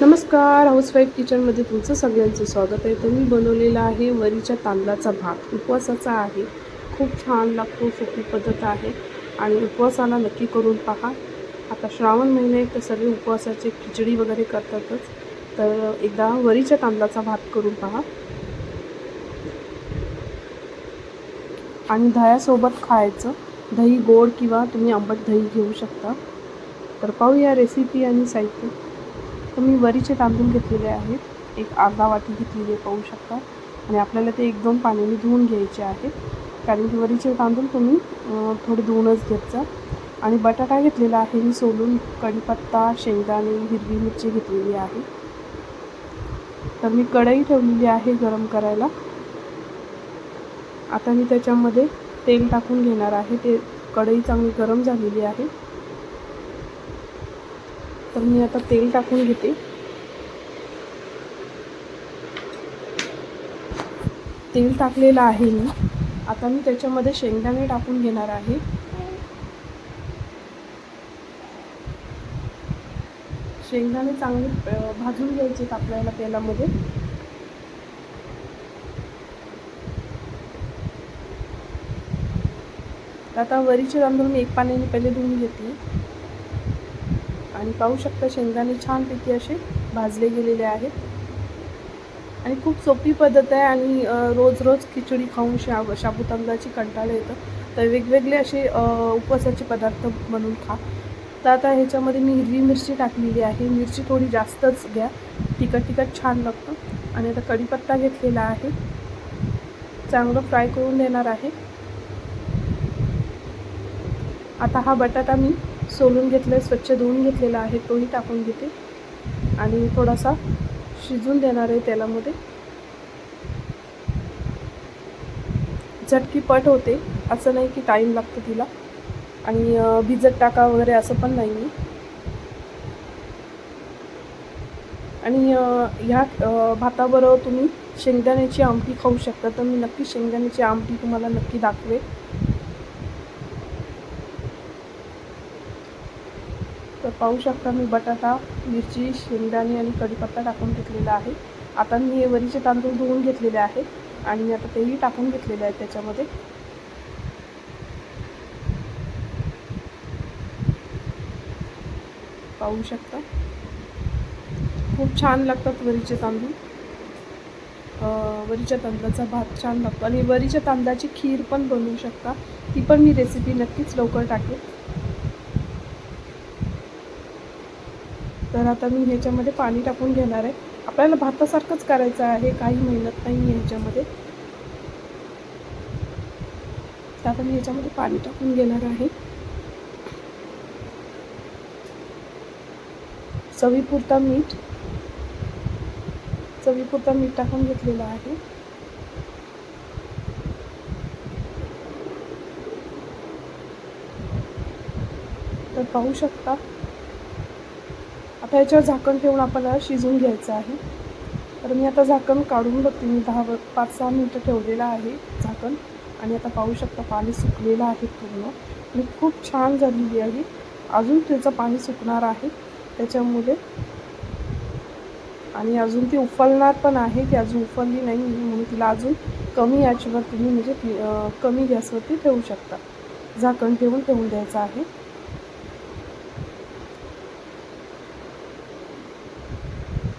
नमस्कार हाऊसवाईफ किचनमध्ये तुमचं सगळ्यांचं स्वागत आहे. तर मी बनवलेला आहे वरीच्या तांदळाचा भात. उपवासाचा आहे. खूप छान लागतो सोपी पद्धत आहे. आणि उपवासाला नक्की करून पहा. आता श्रावण महिने तर सगळे उपवासाचे खिचडी वगैरे करतातच. तर एकदा वरीच्या तांदळाचा भात करून पहा. आणि दह्यासोबत खायचं. दही गोड किंवा तुम्ही आंबट दही घेऊ शकता. तर पाहूया रेसिपी आणि साहित्य. तर मी वरीचे तांदूळ घेतलेले आहेत. एक अर्धा वाटी घेतलेली आहे पाहू शकता. आणि आपल्याला ते एक दोन पाण्याने धुवून घ्यायचे आहेत कारण की वरीचे तांदूळ तुम्ही थोडे धुवूनच घेत जा. आणि बटाटा घेतलेला आहे मी सोलून. कढीपत्ता शेंगदाणे हिरवी मिरची घेतलेली आहे. तर मी कढई ठेवलेली आहे गरम करायला. आता मी त्याच्यामध्ये तेल टाकून घेणार आहे. ते कढई चांगली गरम झालेली आहे. तर मी आता तेल टाकून घेते. तेल टाकलेलं आहे मी. आता मी त्याच्यामध्ये शेंगदाणे टाकून घेणार आहे. शेंगदाणे चांगले भाजून घ्यायचे आपल्याला तेलामध्ये. आता वरीचे तांदूळ मी एक पाण्याने पहिले धुवून घेते आणि पाहू शकता शेंगदाणे छानपैकी असे भाजले गेलेले आहेत. आणि खूप सोपी पद्धत आहे आणि रोज रोज खिचडी खाऊन शा शाबुतांदळाची कंटाळा येतं. तर वेगवेगळे असे उपवासाचे पदार्थ बनवून खा. तर आता ह्याच्यामध्ये मी हिरवी मिरची टाकलेली आहे. मिरची थोडी जास्तच घ्या. तिखट तिखट छान लागतं. आणि आता कढीपत्ता घेतलेला आहे. चांगलं फ्राय करून देणार आहे. आता हा बटाटा मी सोलून घेतलं स्वच्छ धुवून घेतलेला आहे तोही टाकून घेते. आणि थोडासा शिजून देणार आहे तेलामध्ये. झटकीपट होते असं नाही की टाईम लागतो तिला. आणि भिजत टाका वगैरे असं पण नाही आहे. आणि ह्या भाताबरोबर तुम्ही शेंगदाण्याची आमटी खाऊ शकता. तर मी नक्की शेंगदाण्याची आमटी तुम्हाला नक्की दाखवेल तर पाहू शकता मी बटाटा मिरची शेंगदाणे आणि कढीपत्ता टाकून घेतलेला आहे. आता मी हे वरीचे तांदूळ धुवून घेतलेले आहेत आणि आता तेही टाकून घेतलेले आहेत त्याच्यामध्ये. पाहू शकता. खूप छान लागतात वरीचे तांदूळ. वरीच्या तांदळाचा भात छान लागतो. आणि वरीच्या तांदळाची खीर पण बनवू शकता. ती पण मी रेसिपी नक्कीच लवकर टाकेल तर आता मी ह्याच्यामध्ये पाणी टाकून घेणार आहे. आपल्याला भातासारखंच करायचं आहे. काही मेहनत नाही आहे ह्याच्यामध्ये. तर आता मी ह्याच्यामध्ये पाणी टाकून घेणार आहे. चवीपुरता मीठ. चवीपुरता मीठ टाकून घेतलेलं आहे. तर पाहू शकता आता याच्यावर झाकण ठेवून आपल्याला शिजवून घ्यायचं आहे. तर मी आता झाकण काढून बघते. मी दहा व- पाच सहा मिनटं ठेवलेलं आहे झाकण. आणि आता पाहू शकता पाणी सुकलेलं आहे पूर्ण. आणि खूप छान झालेली आहे. अजून त्याचं पाणी सुकणार आहे. त्याच्यामुळे. आणि अजून ती उफलणार पण आहे ती अजून उफलली नाही. म्हणून तिला अजून कमी याच्यावर तुम्ही म्हणजे कमी गॅसवरती ठेवू शकता. झाकण ठेवून ठेवून द्यायचं आहे.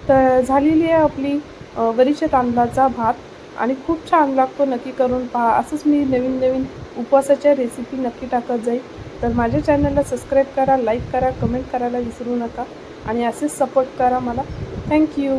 तर झालेली आहे आपली अ, वरीच्या तांदळाचा भात. आणि खूप छान लागतो नक्की करून पहा. असंच मी नवीन नवीन उपवासाच्या रेसिपी नक्की टाकत जाईल तर माझ्या चॅनलला सबस्क्राईब करा लाईक करा कमेंट करायला विसरू नका. आणि असेच सपोर्ट करा मला. थँक्यू